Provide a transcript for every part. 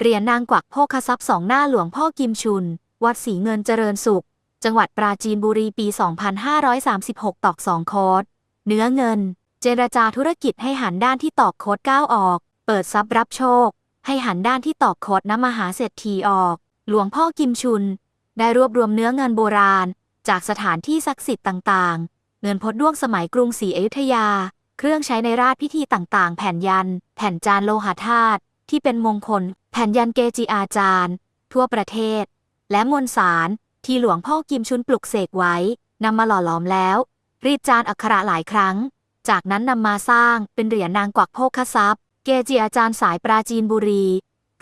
เหรียญนางกวักโภคทรัพย์สองหน้าหลวงพ่อกิมชุน วัดศรีเงินเจริญสุข จังหวัดปราจีนบุรีปี 2536 ตอกสองโคดเนื้อเงิน เจรจาธุรกิจให้หันด้านที่ตอกโคดก้าวออก เปิดทรัพย์รับโชค ให้หันด้านที่ตอกโคดน้ำมหาเศรษฐีออก หลวงพ่อกิมชุน ได้รวบรวมเนื้อเงินโบราณ จากสถานที่ศักดิ์สิทธิ์ต่างๆ เงินพดด้วงสมัยกรุงศรีอยุธยา เครื่องใช้ในราชพิธีต่างๆ แผ่นยัน แผ่นจานโลหะธาตุที่เป็นมงคล ผ่นยันเกจิอาจารย์ ทั่วประเทศ และมวลสารที่หลวงพ่อกิมชุนปลุกเสกไว้นำมาหล่อหลอมแล้ว รีดจานอักขระหลายครั้ง จากนั้นนำมาสร้างเป็นเหรียญนางกวักโภคทรัพย์ เกจิอาจารย์สายปราจีนบุรี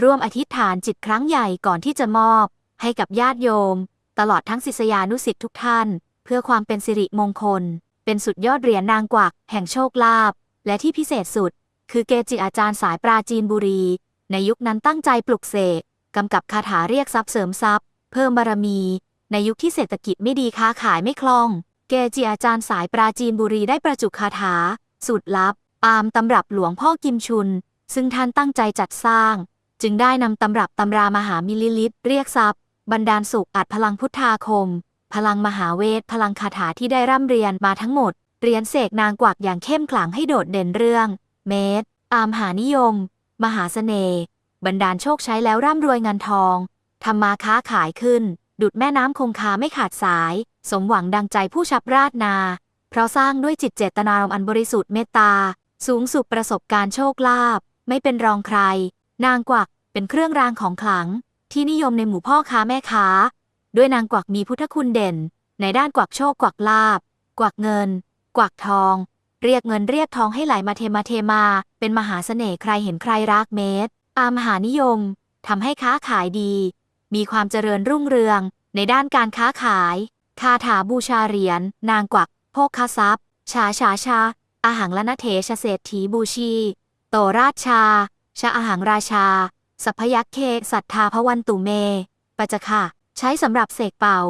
ร่วมอธิษฐานจิตครั้งใหญ่ก่อนที่จะมอบ ให้กับญาติโยม ตลอดทั้งศิษยานุสิษย์ทุกท่าน เพื่อความเป็นสิริมงคล เป็นสุดยอดเหรียญนางกวักแห่งโชคลาภและที่พิเศษสุด คือเกจิอาจารย์สายปราจีนบุรี ในยุคนั้นตั้งใจปลุกเสกกำกับคาถาเรียกทรัพย์เสริมทรัพย์ เพิ่มบารมี ในยุคที่เศรษฐกิจไม่ดีค้าขายไม่คล่อง เกจิอาจารย์สายปราจีนบุรีได้ประจุคาถาสูตรลับตามตำรับหลวงพ่อกิมชุน ซึ่งท่านตั้งใจจัดสร้าง จึงได้นำตำรับตำรามหามิลลิลิตรเรียกทรัพย์บันดาลสุขอัดพลังพุทธาคม พลังมหาเวท พลังคาถาที่ได้ร่ำเรียนมาทั้งหมดเรียนเสกนางกวักอย่างเข้มขลังให้โดดเด่นเรื่อง เมตรอามหานิยม มหาเสน่ห์ บันดาลโชคใช้แล้วร่ำรวยเงินทอง ทำมาค้าขายขึ้น ดุดแม่น้ำคงคาไม่ขาดสาย สมหวังดังใจผู้ชับราดนา เพราะสร้างด้วยจิตเจตนารมอันบริสุทธิ์เมตตา สูงสุดประสบการณ์โชคลาภ ไม่เป็นรองใคร นางกวักเป็นเครื่องรางของขลัง ที่นิยมในหมู่พ่อค้าแม่ค้า ด้วยนางกวักมีพุทธคุณเด่น ในด้านกวักโชคกวักลาบ กวักเงิน กวักทอง เรียกเงินเรียกทองให้ไหลมาเทมาเทมา เป็นมหาเสน่ห์ใครเห็นใครรักเมตรอามหานิยมทำให้ค้าขายดี มีความเจริญรุ่งเรือง ในด้านการค้าขายคาถาบูชาเหรียญนางกวักโภคทรัพย์ ชาชาชาอาหังละนะเถชเศรษฐีบูชี โตราชชาชาอาหังราชา สัพยัคเคศรัทธาพวันตุเมปัจจค่ะ ใช้สำหรับเสกเป่า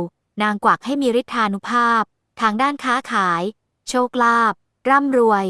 นางกวักให้มีฤทธานุภาพ ทางด้านค้าขาย โชคลาภ ร่ำรวย